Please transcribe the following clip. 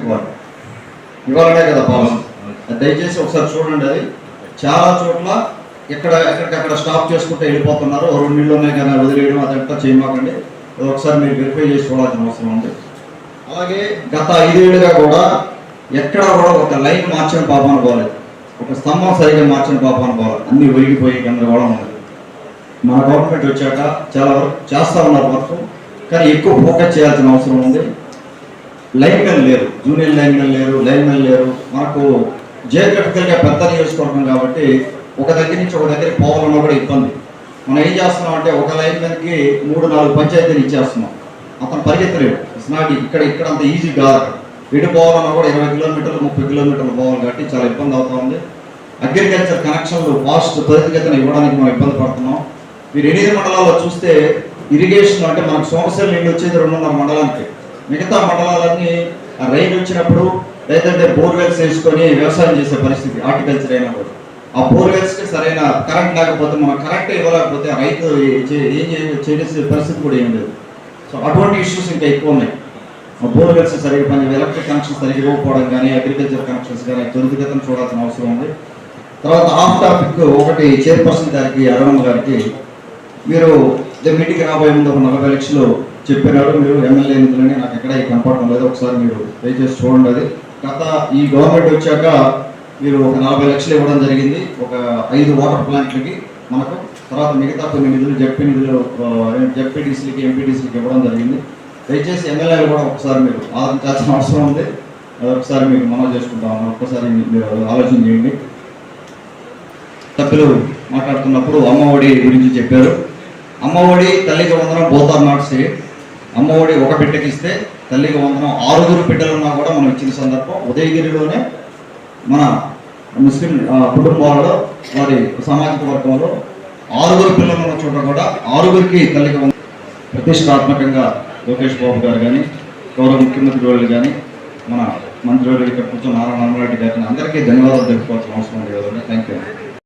ఇవ్వాలి ఇవ్వాలనే కదా పాలసీ దయచేసి ఒకసారి చూడండి అది. చాలా చోట్ల ఎక్కడ ఎక్కడికక్కడ స్టాప్ చేసుకుంటే వెళ్ళిపోతున్నారు. రెండు నీళ్ళు కానీ వదిలేయడం అదంతా చేయమాకండి. ఒకసారి మీరు వెరిఫై చేసి చూడాల్సిన అవసరం ఉంది. అలాగే గత ఐదేళ్ళుగా కూడా ఎక్కడ కూడా ఒక లైన్ మార్చిన పాపాన పోలేదు ఒక స్తంభం సరిగా మార్చిన పాపాన పోలేదు అన్ని ఒరిగిపోయి గందరగోళం ఉంది. మన గవర్నమెంట్ వచ్చాక చాలా వరకు చేస్తా ఉన్నారు వర్క్. కానీ ఎక్కువ ఫోకస్ చేయాల్సిన అవసరం ఉంది. లైన్మెన్ లేరు. జూనియర్ లైన్మెన్ లేరు లైన్మెన్ లేరు. మనకు జియోగ్రఫికల్గా పెద్ద నియోజకవర్గం కాబట్టి ఒక దగ్గర నుంచి ఒక దగ్గరికి పోవాలన్నా కూడా ఇబ్బంది. మనం ఏం చేస్తున్నాం అంటే ఒక లైన్మెన్కి మూడు నాలుగు పంచాయతీలు ఇచ్చేస్తున్నాం. అతను పరిగెత్తలేడు. ఇట్స్ నాట్ e-, ఇక్కడ ఇక్కడ అంత ఈజీ కాదు. అక్కడ. ఇటు పోవాలన్నా కూడా ఇరవై కిలోమీటర్లు ముప్పై కిలోమీటర్లు పోవాలి కాబట్టి చాలా ఇబ్బంది అవుతా ఉంది. అగ్రికల్చర్ కనెక్షన్లు ఫాస్ట్ త్వరితగతిన ఇవ్వడానికి మనం ఇబ్బంది పడుతున్నాం. మీరు ఎనిమిది మండలాల్లో చూస్తే ఇరిగేషన్ అంటే మనకు సోమశిల నీళ్ళు వచ్చేది రెండున్నర మండలానికి. మిగతా మండలాలన్నీ ఆ రైన్ వచ్చినప్పుడు లేదంటే బోర్వెల్స్ వేసుకొని వ్యవసాయం చేసే పరిస్థితి హార్టికల్చర్ అయినా కూడా. ఆ బోర్వెల్స్కి సరైన కరెంట్ లేకపోతే మనం కరెంట్ ఇవ్వలేకపోతే ఆ రైతు ఏం చేసే పరిస్థితి కూడా ఏం లేదు. సో అటువంటి ఇష్యూస్ ఇంకా ఎక్కువ ఉన్నాయి. ఆ బోర్వెల్స్ సరిగ్గా పని ఎలక్ట్రిక్ కనెక్షన్స్ సరిగ్గా ఇవ్వకపోవడం కానీ అగ్రికల్చర్ కనెక్షన్స్ కానీ త్వరితగతిన చూడాల్సిన అవసరం ఉంది. తర్వాత ఆఫ్ టాపిక్ ఒకటి చైర్పర్సన్ గారికి అరుణమ్మ గారికి. మీరు మీటింగ్కి రాబోయే ముందు ఒక నలభై లక్షలు చెప్పినాడు మీరు ఎమ్మెల్యే నిధులని నాకు ఎక్కడ కనపడడం లేదు. ఒకసారి మీరు దయచేసి చూడండి. అది గత ఈ గవర్నమెంట్ వచ్చాక మీరు ఒక నలభై లక్షలు ఇవ్వడం జరిగింది. ఒక ఐదు వాటర్ ప్లాంట్లకి మనకు తర్వాత మిగతా కొన్ని నిధులు జడ్పీ నిధులు జడ్పీటీసీలకి ఎంపీటీసీలకి ఇవ్వడం జరిగింది. దయచేసి ఎమ్మెల్యేలు కూడా ఒకసారి మీరు ఆలోచించాల్సిన అవసరం ఉంది. అది ఒకసారి మీకు మనం చేసుకుంటాం ఒక్కసారి మీరు ఆలోచన చేయండి. సభ్యులు మాట్లాడుతున్నప్పుడు అమ్మఒడి గురించి చెప్పారు. అమ్మఒడి తల్లికి వందనం both are not same Ammavodi ఒక బిడ్డకి ఇస్తే తల్లికి వందనం ఆరుగురు బిడ్డలున్నా కూడా మనం ఇచ్చిన సందర్భం ఉదయగిరిలోనే మన ముస్లిం కుటుంబాలలో వారి సామాజిక వర్గంలో ఆరుగురు పిల్లలు ఉన్న చోట కూడా ఆరుగురికి తల్లికి వంద ప్రతిష్టాత్మకంగా లోకేష్ బాబు గారు కానీ గౌరవ ముఖ్యమంత్రి వాళ్ళు కానీ మన మంత్రి వాళ్ళు ఇక్కడ కూర్చొని నారాయణ రామరెడ్డి గారిని అందరికీ ధన్యవాదాలు తెలుసుకోవాల్సిన అవసరం లేదు.